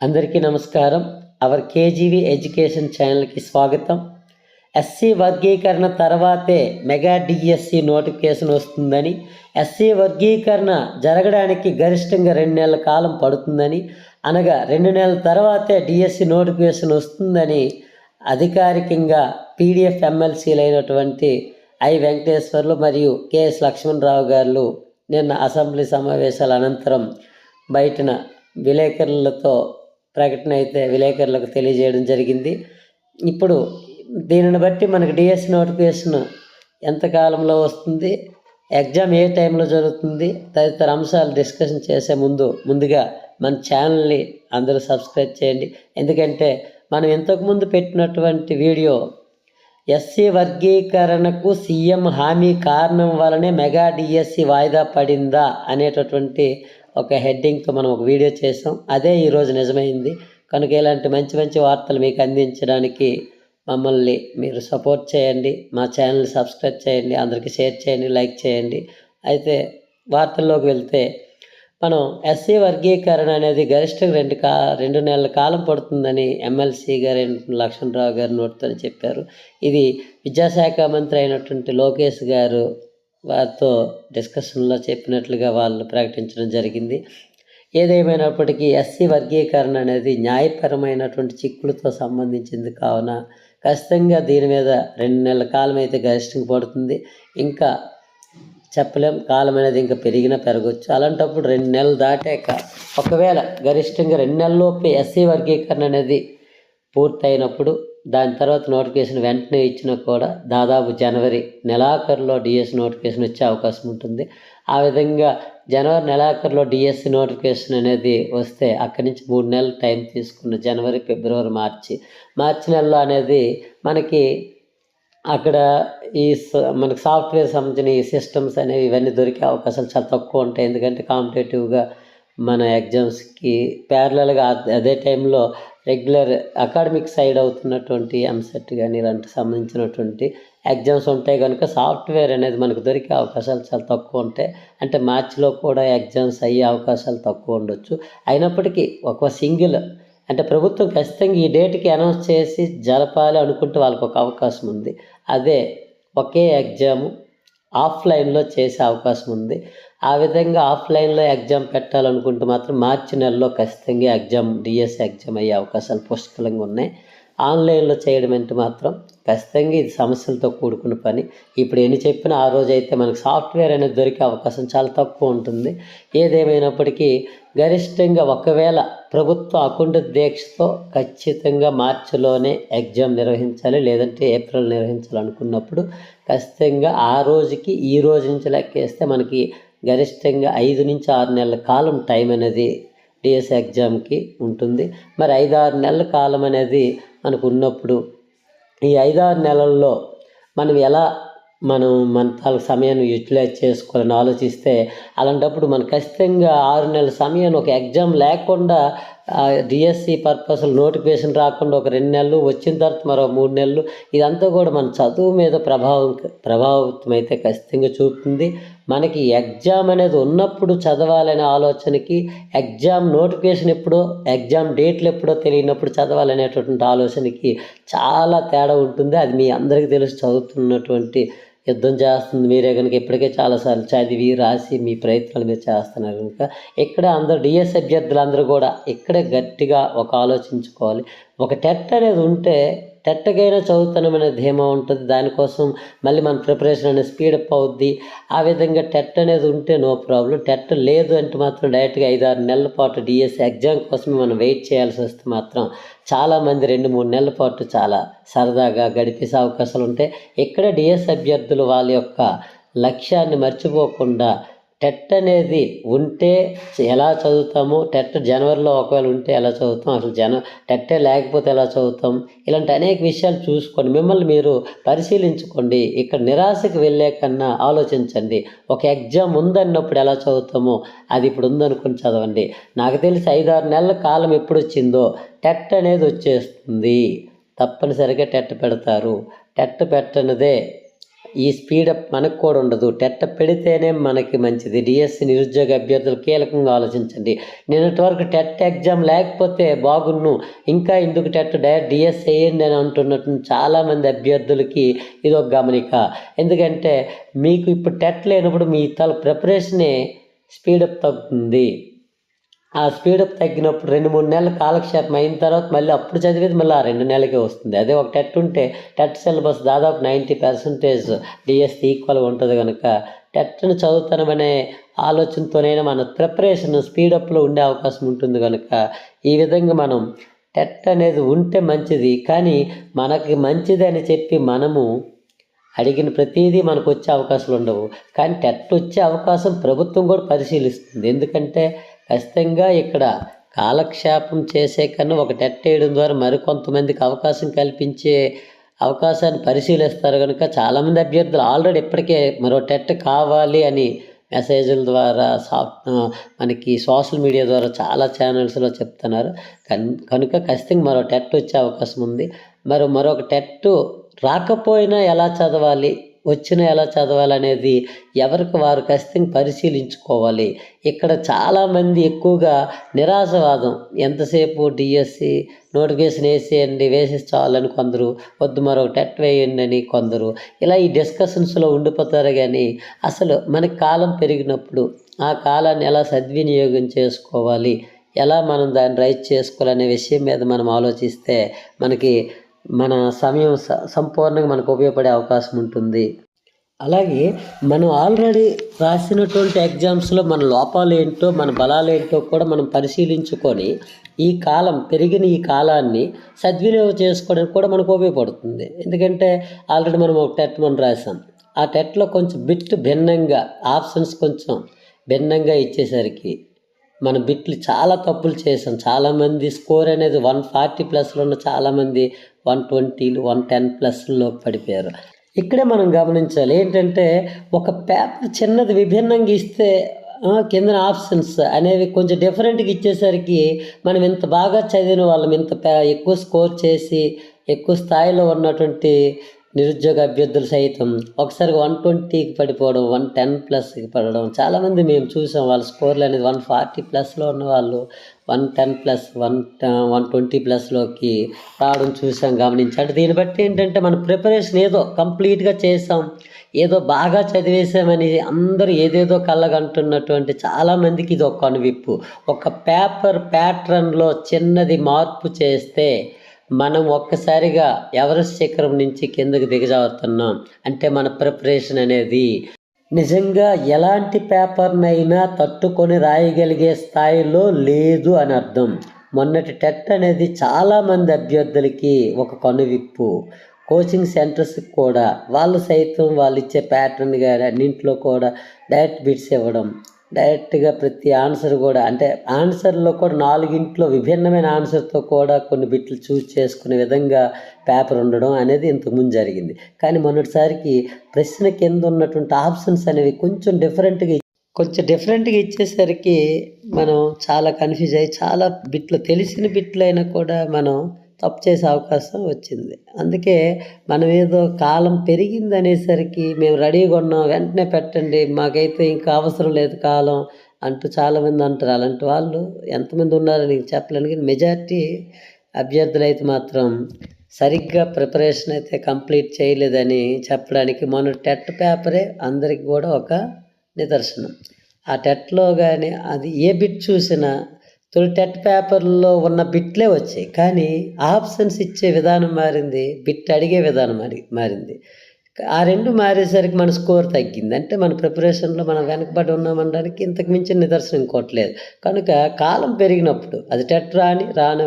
అందరికీ నమస్కారం. Hour కేజీవి education ఛానల్కి స్వాగతం. ఎస్సీ వర్గీకరణ తర్వాతే మెగా డిఎస్సి నోటిఫికేషన్ వస్తుందని ఎస్సీ వర్గీకరణ జరగడానికి గరిష్టంగా రెండు నెలల కాలం పడుతుందని అనగా రెండు నెలల తర్వాతే డిఎస్సి నోటిఫికేషన్ వస్తుందని అధికారికంగా పీడిఎఫ్ ఎమ్మెల్సీలు అయినటువంటి ఐ వెంకటేశ్వర్లు మరియు కెఎస్ లక్ష్మణరావు గారు నిన్న అసెంబ్లీ సమావేశాల అనంతరం బయటన విలేకరులతో ప్రకటన అయితే విలేకరులకు తెలియజేయడం జరిగింది. ఇప్పుడు దీనిని బట్టి మనకు డిఎస్ నోటిఫికేషన్ ఎంత కాలంలో వస్తుంది ఎగ్జామ్ ఏ టైంలో జరుగుతుంది తదితర అంశాలు డిస్కషన్ చేసే ముందు ముందుగా మన ఛానల్ని అందరూ సబ్స్క్రైబ్ చేయండి. ఎందుకంటే మనం ఇంతకుముందు పెట్టినటువంటి వీడియో ఎస్సీ వర్గీకరణకు సీఎం హామీ కారణం వలనే మెగా డిఎస్సి వాయిదా పడిందా అనేటటువంటి ఒక హెడ్డింగ్తో మనం ఒక వీడియో చేసాం అదే ఈరోజు నిజమైంది. కనుక ఇలాంటి మంచి మంచి వార్తలు మీకు అందించడానికి మమ్మల్ని మీరు సపోర్ట్ చేయండి. మా ఛానల్ సబ్స్క్రైబ్ చేయండి. అందరికీ షేర్ చేయండి. లైక్ చేయండి. అయితే వార్తల్లోకి వెళ్తే మనం ఎస్సీ వర్గీకరణ అనేది గరిష్టంగా రెండు కా రెండు నెలల కాలం పడుతుందని ఎమ్మెల్సీ గారు లక్ష్మణరావు గారు నోటితో చెప్పారు. ఇది విద్యాశాఖ మంత్రి అయినటువంటి లోకేష్ గారు వారితో డిస్కషన్లో చెప్పినట్లుగా వాళ్ళు ప్రకటించడం జరిగింది. ఏదేమైనప్పటికీ ఎస్సీ వర్గీకరణ అనేది న్యాయపరమైనటువంటి చిక్కులతో సంబంధించింది కావున ఖచ్చితంగా దీని మీద రెండు నెలల కాలం అయితే గరిష్టంగా పడుతుంది. ఇంకా చెప్పలేం కాలం అనేది ఇంకా పెరిగినా పెరగచ్చు. అలాంటప్పుడు రెండు నెలలు దాటాక ఒకవేళ గరిష్టంగా రెండు నెలల్లోపే ఎస్సీ వర్గీకరణ అనేది పూర్తయినప్పుడు దాని తర్వాత నోటిఫికేషన్ వెంటనే ఇచ్చినా కూడా దాదాపు జనవరి నెలాఖరులో డిఎస్ నోటిఫికేషన్ వచ్చే అవకాశం ఉంటుంది. ఆ విధంగా జనవరి నెలాఖరులో డిఎస్సి నోటిఫికేషన్ అనేది వస్తే అక్కడి నుంచి మూడు నెలలు టైం తీసుకున్న జనవరి ఫిబ్రవరి మార్చి. మార్చి నెలలో అనేది మనకి అక్కడ ఈ స- మనకి సాఫ్ట్వేర్ సంబంధించిన ఈ సిస్టమ్స్ అనేవి ఇవన్నీ దొరికే అవకాశాలు చాలా తక్కువ ఉంటాయి. ఎందుకంటే కాంపిటేటివ్గా మన ఎగ్జామ్స్కి ప్యారలల్గా అదే టైంలో రెగ్యులర్ అకాడమిక్ సైడ్ అవుతున్నటువంటి ఎంసెట్ కానీ ఇలాంటి సంబంధించినటువంటి ఎగ్జామ్స్ ఉంటాయి కనుక సాఫ్ట్వేర్ అనేది మనకు దొరికే అవకాశాలు చాలా తక్కువ ఉంటాయి. అంటే మార్చిలో కూడా ఎగ్జామ్స్ అయ్యే అవకాశాలు తక్కువ ఉండొచ్చు. అయినప్పటికీ ఒక సింగిల్ అంటే ప్రభుత్వం ఖచ్చితంగా ఈ డేట్కి అనౌన్స్ చేసి జరపాలి అనుకుంటే వాళ్ళకి ఒక అవకాశం ఉంది. అదే ఒకే ఎగ్జాము ఆఫ్లైన్లో చేసే అవకాశం ఉంది. ఆ విధంగా ఆఫ్లైన్లో ఎగ్జామ్ పెట్టాలనుకుంటే మాత్రం మార్చి నెలలో ఖచ్చితంగా ఎగ్జామ్ డిఎస్ ఎగ్జామ్ అయ్యే అవకాశాలు పుష్కలంగా ఉన్నాయి. ఆన్లైన్లో చేయడం అంటే మాత్రం ఖచ్చితంగా ఇది సమస్యలతో కూడుకున్న పని. ఇప్పుడు ఎన్ని చెప్పినా ఆ రోజు అయితే మనకు సాఫ్ట్వేర్ అనేది దొరికే అవకాశం చాలా తక్కువ ఉంటుంది. ఏదేమైనప్పటికీ గరిష్టంగా ఒకవేళ ప్రభుత్వ అకుంఠ దీక్షతో ఖచ్చితంగా మార్చిలోనే ఎగ్జామ్ నిర్వహించాలి లేదంటే ఏప్రిల్ నిర్వహించాలనుకున్నప్పుడు ఖచ్చితంగా ఆ రోజుకి ఈ రోజు నుంచి లెక్కేస్తే మనకి గరిష్టంగా ఐదు నుంచి ఆరు నెలల కాలం టైం అనేది డిఎస్ ఎగ్జామ్కి ఉంటుంది. మరి ఐదు ఆరు నెలల కాలం అనేది మనకు ఉన్నప్పుడు ఈ ఐదారు నెలల్లో మనం ఎలా మనం మన తాలూకు సమయాన్ని యూటిలైజ్ చేసుకోవాలని ఆలోచిస్తే అలాంటప్పుడు మనం ఖచ్చితంగా ఆరు నెలల సమయాన్ని ఒక ఎగ్జామ్ లేకుండా డిఎస్సి పర్పస్ నోటిఫికేషన్ రాకుండా ఒక రెండు నెలలు వచ్చిన తర్వాత మరో మూడు నెలలు ఇదంతా కూడా మన చదువు మీద ప్రభావం ప్రభావితం అయితే ఖచ్చితంగా చూపుతుంది. మనకి ఎగ్జామ్ అనేది ఉన్నప్పుడు చదవాలనే ఆలోచనకి ఎగ్జామ్ నోటిఫికేషన్ ఎప్పుడో ఎగ్జామ్ డేట్లు ఎప్పుడో తెలియనప్పుడు చదవాలనేటటువంటి ఆలోచనకి చాలా తేడా ఉంటుంది. అది మీ అందరికీ తెలుసు చదువుతున్నటువంటి యుద్ధం చేస్తుంది. మీరే కనుక ఇప్పటికే చాలాసార్లు చదివి రాసి మీ ప్రయత్నాలు మీరు చేస్తున్నారు కనుక ఇక్కడ అందరూ డిఎస్ అభ్యర్థులు అందరూ కూడా ఇక్కడే గట్టిగా ఒక ఆలోచించుకోవాలి. ఒక టెట్ అనేది ఉంటే టెట్టకైనా చదువుతానమనే ధీమా ఉంటుంది. దానికోసం మళ్ళీ మన ప్రిపరేషన్ అనేది స్పీడప్ అవుద్ది. ఆ విధంగా టెట్ అనేది ఉంటే నో ప్రాబ్లం టెట్ లేదు అంటే మాత్రం డైరెక్ట్గా ఐదు ఆరు నెలల పాటు డిఎస్సి ఎగ్జామ్ కోసమే మనం వెయిట్ చేయాల్సి వస్తే మాత్రం చాలామంది రెండు మూడు నెలల పాటు చాలా సరదాగా గడిపేసే అవకాశాలు ఉంటాయి. ఇక్కడ డిఎస్ అభ్యర్థులు వాళ్ళ యొక్క లక్ష్యాన్ని మర్చిపోకుండా టెట్ అనేది ఉంటే ఎలా చదువుతాము? టెట్ జనవరిలో ఒకవేళ ఉంటే ఎలా చదువుతాం? అసలు జన టెట్టే లేకపోతే ఎలా చదువుతాం? ఇలాంటి అనేక విషయాలు చూసుకోండి. మిమ్మల్ని మీరు పరిశీలించుకోండి. ఇక్కడ నిరాశకు వెళ్ళే కన్నా ఆలోచించండి. ఒక ఎగ్జామ్ ఉందన్నప్పుడు ఎలా చదువుతామో? అది ఇప్పుడు ఉందనుకుని చదవండి. నాకు తెలిసి ఐదారు నెలల కాలం ఎప్పుడు వచ్చిందో టెట్ అనేది వచ్చేస్తుంది. తప్పనిసరిగా టెట్ పెడతారు. టెట్ పెట్టనిదే ఈ స్పీడప్ మనకు కూడా ఉండదు. టెట్ పెడితేనే మనకి మంచిది. డిఎస్సి నిరుద్యోగ అభ్యర్థులు కీలకంగా ఆలోచించండి. నిన్నటి వరకు టెట్ ఎగ్జామ్ లేకపోతే బాగున్ను. ఇంకా ఎందుకు టెట్ డైరెక్ట్ డిఎస్ వేయండి అని అంటున్నట్టు చాలామంది అభ్యర్థులకి ఇది ఒక గమనిక. ఎందుకంటే మీకు ఇప్పుడు టెట్ లేనప్పుడు మీ తల ప్రిపరేషనే స్పీడప్ తగ్గుతుంది. ఆ స్పీడప్ తగ్గినప్పుడు రెండు మూడు నెలల కాలక్షేపం అయిన తర్వాత మళ్ళీ అప్పుడు చదివేది మళ్ళీ ఆ రెండు నెలలకే వస్తుంది. అదే ఒక టెట్ ఉంటే టెట్ సిలబస్ దాదాపు నైంటీ పర్సెంటేజ్ డిఎస్సి ఈక్వల్గా ఉంటుంది కనుక టెట్ను చదువుతానమనే ఆలోచనతోనైనా మన ప్రిపరేషన్ స్పీడప్లో ఉండే అవకాశం ఉంటుంది కనుక ఈ విధంగా మనం టెట్ అనేది ఉంటే మంచిది. కానీ మనకి మంచిది అని చెప్పి మనము అడిగిన ప్రతిదీ మనకు వచ్చే అవకాశాలు ఉండవు. కానీ టెట్ వచ్చే అవకాశం ప్రభుత్వం కూడా పరిశీలిస్తుంది. ఎందుకంటే ఖచ్చితంగా ఇక్కడ కాలక్షేపం చేసే కన్నా ఒక టెట్ వేయడం ద్వారా మరికొంతమందికి అవకాశం కల్పించే అవకాశాన్ని పరిశీలిస్తారు కనుక చాలామంది అభ్యర్థులు ఆల్రెడీ ఇప్పటికే మరో టెట్ కావాలి అని మెసేజ్ల ద్వారా సాఫ్ట్ మనకి సోషల్ మీడియా ద్వారా చాలా ఛానల్స్లో చెప్తున్నారు. కన్ కనుక ఖచ్చితంగా మరో టెట్ వచ్చే అవకాశం ఉంది. మరి మరొక టెట్ రాకపోయినా ఎలా చదవాలి? వచ్చిన ఎలా చదవాలి అనేది ఎవరికి వారు ఖచ్చితంగా పరిశీలించుకోవాలి. ఇక్కడ చాలామంది ఎక్కువగా నిరాశవాదం. ఎంతసేపు డిఎస్సి నోటిఫికేషన్ వేసేయండి వేసి చాలని కొందరు వద్దు మరో టెట్ వేయండి అని కొందరు. ఇలా ఈ డిస్కషన్స్లో ఉండిపోతారు కానీ అసలు మనకి కాలం పెరిగినప్పుడు ఆ కాలాన్ని ఎలా సద్వినియోగం చేసుకోవాలి? ఎలా మనం దాన్ని రైట్ చేసుకోవాలనే విషయం మీద మనం ఆలోచిస్తే మనకి మన సమయం స- సంపూర్ణంగా మనకు ఉపయోగపడే అవకాశం ఉంటుంది. అలాగే మనం ఆల్రెడీ రాసినటువంటి ఎగ్జామ్స్లో మన లోపాలు ఏంటో మన బలాలు ఏంటో కూడా మనం పరిశీలించుకొని ఈ కాలం పెరిగిన ఈ కాలాన్ని సద్వినియోగం చేసుకోవడానికి కూడా మనకు ఉపయోగపడుతుంది. ఎందుకంటే ఆల్రెడీ మనం ఒక టెట్ మనం రాసాం ఆ టెట్లో కొంచెం బిట్ భిన్నంగా ఆప్షన్స్ కొంచెం భిన్నంగా ఇచ్చేసరికి మన బిట్లు చాలా తప్పులు చేసాం చాలామంది స్కోర్ అనేది వన్ ఫార్టీ ప్లస్లో ఉన్న చాలామంది వన్ ట్వంటీలు వన్ టెన్ ప్లస్లో పడిపోయారు. ఇక్కడే మనం గమనించాలి ఏంటంటే ఒక పేపర్ చిన్నది విభిన్నంగా ఇస్తే కింద ఆప్షన్స్ అనేవి కొంచెం డిఫరెంట్గా ఇచ్చేసరికి మనం ఇంత బాగా చదివిన వాళ్ళం ఇంత పే- ఎక్కువ స్కోర్ చేసి ఎక్కువ స్థాయిలో ఉన్నటువంటి నిరుద్యోగ అభ్యర్థులు సైతం ఒకసారి వన్ ట్వంటీకి పడిపోవడం వన్ టెన్ ప్లస్కి పడడం చాలామంది మేము చూసాం వాళ్ళ స్కోర్లు అనేది వన్ ఫార్టీ ప్లస్లో ఉన్న వాళ్ళు one ten plus one one twenty ప్లస్లోకి రావడం చూసాం గమనించి. అంటే దీన్ని బట్టి ఏంటంటే మన ప్రిపరేషన్ ఏదో కంప్లీట్గా చేసాం ఏదో బాగా చదివేసామని అందరూ ఏదేదో కళ్ళగంటున్నటువంటి చాలామందికి ఇది ఒక కనువిప్పు ఒక పేపర్ ప్యాటర్న్లో చిన్నది మార్పు చేస్తే మనం ఒక్కసారిగా ఎవరెస్ట్ శిఖరం నుంచి కిందకు దిగజారుతున్నాం. అంటే మన ప్రిపరేషన్ అనేది నిజంగా ఎలాంటి పేపర్నైనా తట్టుకొని రాయగలిగే స్థాయిలో లేదు అని అర్థం. మొన్నటి టెట్ అనేది చాలామంది అభ్యర్థులకి ఒక కనువిప్పు. కోచింగ్ సెంటర్స్కి కూడా వాళ్ళు సైతం వాళ్ళు ఇచ్చే ప్యాటర్న్ కానీ అన్నింటిలో కూడా డైరెక్ట్ బిట్స్ ఇవ్వడం. డైరెక్ట్గా ప్రతి ఆన్సర్ కూడా అంటే ఆన్సర్లో కూడా నాలుగింట్లో విభిన్నమైన ఆన్సర్తో కూడా కొన్ని బిట్లు చూస్ చేసుకునే విధంగా పేపర్ ఉండడం అనేది ఇంతకుముందు జరిగింది. కానీ మొన్నటిసారికి ప్రశ్న కింద ఉన్నటువంటి ఆప్షన్స్ అనేవి కొంచెం డిఫరెంట్గా కొంచెం డిఫరెంట్గా ఇచ్చేసరికి మనం చాలా కన్ఫ్యూజ్ అయ్యి చాలా బిట్లు తెలిసిన బిట్లు అయినా కూడా మనం తప్పు చేసే అవకాశం వచ్చింది. అందుకే మనం ఏదో కాలం పెరిగింది అనేసరికి మేము రెడీగా ఉన్నాం వెంటనే పెట్టండి మాకైతే ఇంకా అవసరం లేదు కాలం అంటూ చాలామంది అంటారు. అలాంటి వాళ్ళు ఎంతమంది ఉన్నారో నీకు చెప్పలేను కానీ మెజారిటీ అభ్యర్థులు అయితే మాత్రం సరిగ్గా ప్రిపరేషన్ అయితే కంప్లీట్ చేయలేదని చెప్పడానికి మొన్న టెట్ పేపరే అందరికి కూడా ఒక నిదర్శనం. ఆ టెట్లో కానీ అది ఏ బిట్ చూసినా సో టెట్ పేపర్లో ఉన్న బిట్లే వచ్చాయి. కానీ ఆప్షన్స్ ఇచ్చే విధానం మారింది బిట్ అడిగే విధానం మారి మారింది. ఆ రెండు మారేసరికి మన స్కోర్ తగ్గింది. అంటే మన ప్రిపరేషన్లో మనం వెనకబడి ఉన్నామనడానికి ఇంతకు మించిన నిదర్శనం ఇంకోట్లేదు కనుక కాలం పెరిగినప్పుడు అది టెట్ రాని రాని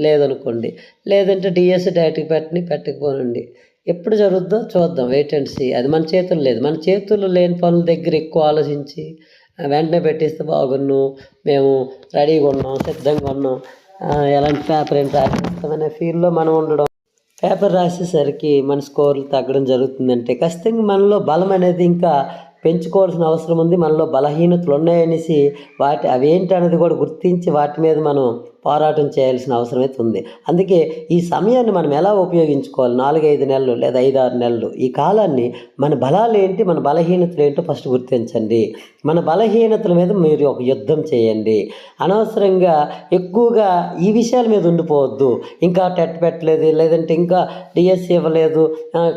లేదనుకోండి. లేదంటే డిఎస్ డైరెక్ట్గా పెట్టని పెట్టకపోనండి. ఎప్పుడు జరుగుద్దో చూద్దాం. వెయిట్ అండ్ సీ అది మన చేతుల్లో లేదు. మన చేతుల్లో లేని పనుల దగ్గర ఎక్కువ ఆలోచించి వెంటనే పెట్టిస్తే బాగున్ను మేము రెడీగా ఉన్నాం సిద్ధంగా ఉన్నాం. ఎలాంటి పేపర్ ఏం రాసిస్తామనే ఫీల్లో మనం ఉండడం. పేపర్ రాసేసరికి మన స్కోర్లు తగ్గడం జరుగుతుందంటే ఖచ్చితంగా మనలో బలం అనేది ఇంకా పెంచుకోవాల్సిన అవసరం ఉంది. మనలో బలహీనతలు ఉన్నాయనేసి వాటి అవేంటి అనేది కూడా గుర్తించి వాటి మీద మనం పోరాటం చేయాల్సిన అవసరం అయితే ఉంది. అందుకే ఈ సమయాన్ని మనం ఎలా ఉపయోగించుకోవాలి? నాలుగైదు నెలలు లేదా ఐదు ఆరు నెలలు. ఈ కాలాన్ని మన బలాలు ఏంటి? మన బలహీనతలు ఏంటో ఫస్ట్ గుర్తించండి. మన బలహీనతల మీద మీరు ఒక యుద్ధం చేయండి. అనవసరంగా ఎక్కువగా ఈ విషయాల మీద ఉండిపోవద్దు. ఇంకా టెట్ పెట్టలేదు లేదంటే ఇంకా డిఎస్సి ఇవ్వలేదు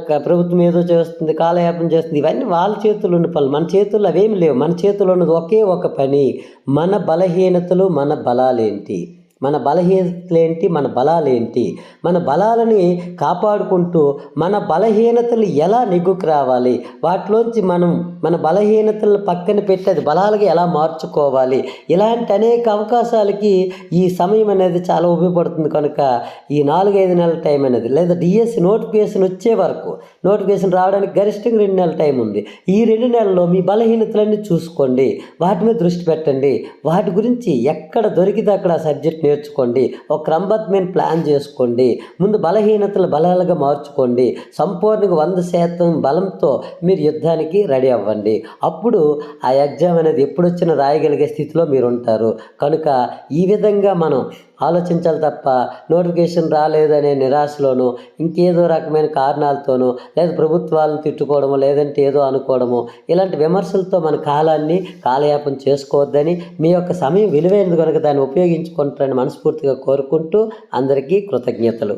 ప్రభుత్వం ఏదో చేస్తుంది కాలయాపన చేస్తుంది. ఇవన్నీ వాళ్ళ చేతుల్లో ఉన్న పనులు. మన చేతుల్లో అవేమి లేవు. మన చేతుల్లో ఉన్నది ఒకే ఒక పని. మన బలహీనతలు మన బలాలేంటి? మన బలహీనతలేంటి? మన బలాలేంటి? మన బలాలని కాపాడుకుంటూ మన బలహీనతలు ఎలా నెగ్గుకు రావాలి? వాటిలోంచి మనం మన బలహీనతలను పక్కన పెట్టి అది బలాలుగా ఎలా మార్చుకోవాలి? ఇలాంటి అనేక అవకాశాలకి ఈ సమయం అనేది చాలా ఉపయోగపడుతుంది కనుక ఈ నాలుగైదు నెలల టైం అనేది లేదా డిఎస్సి నోటిఫికేషన్ వచ్చే వరకు నోటిఫికేషన్ రావడానికి గరిష్టంగా రెండు నెలల టైం ఉంది. ఈ రెండు నెలల్లో మీ బలహీనతలన్నీ చూసుకోండి. వాటి మీద దృష్టి పెట్టండి. వాటి గురించి ఎక్కడ దొరికితే అక్కడ సబ్జెక్ట్ నేర్చుకోండి. ఒక క్రమబద్ధమైన ప్లాన్ చేసుకోండి. ముందు బలహీనతలు బలాలుగా మార్చుకోండి. సంపూర్ణంగా వంద శాతం బలంతో మీరు యుద్ధానికి రెడీ అవ్వండి. అప్పుడు ఆ ఎగ్జామ్ అనేది ఎప్పుడు వచ్చినా రాయగలిగే స్థితిలో మీరు ఉంటారు. కనుక ఈ విధంగా మనం ఆలోచించాలి తప్ప నోటిఫికేషన్ రాలేదనే నిరాశలోనూ ఇంకేదో రకమైన కారణాలతోనూ లేదా ప్రభుత్వాలను తిట్టుకోవడమో లేదంటే ఏదో అనుకోవడము ఇలాంటి విమర్శలతో మన కాలాన్ని కాలయాపన చేసుకోవద్దని మీ యొక్క సమయం విలువైనది కనుక దాన్ని ఉపయోగించుకుంటారని మనస్ఫూర్తిగా కోరుకుంటూ అందరికీ కృతజ్ఞతలు.